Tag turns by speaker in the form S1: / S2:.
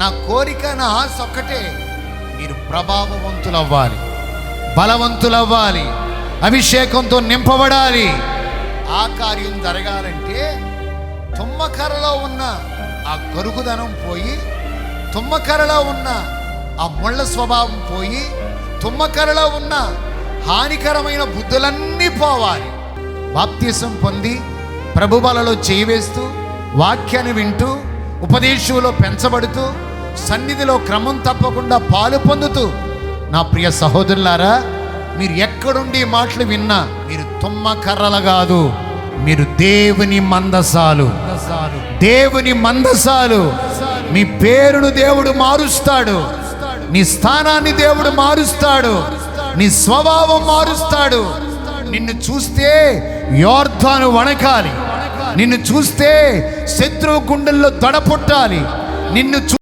S1: నా కోరిక నా ఆశ ఒక్కటే మీరు ప్రభావవంతులవ్వాలి బలవంతులవ్వాలి అభిషేకంతో నింపబడాలి. ఆ కార్యం జరగాలంటే తుమ్మకరలో ఉన్న ఆ గరుగుదనం పోయి తుమ్మకరలో ఉన్న ఆ ముళ్ళ స్వభావం పోయి తుమ్మకరలో ఉన్న హానికరమైన బుద్ధులన్నీ పోవాలి. బాప్తీసం పొంది ప్రభుబలలో చేయివేస్తూ వాక్యాన్ని వింటూ ఉపదేశంలో పెంచబడుతూ సన్నిధిలో క్రమం తప్పకుండా పాలు పొందుతూ నా ప్రియ సహోదరులారా మీరు ఎక్కడుండి మాటలు విన్నా మీరు తుమ్మ కర్రలు కాదు మీరు దేవుని మందసాలు. దేవుని మందసాలు. మీ పేరును దేవుడు మారుస్తాడు నీ స్థానాన్ని దేవుడు మారుస్తాడు నీ స్వభావం మారుస్తాడు. నిన్ను చూస్తే యోర్ధాను వణకాలి. నిన్ను చూస్తే శత్రువు గుండెల్లో దడ పుట్టాలి నిన్ను చూ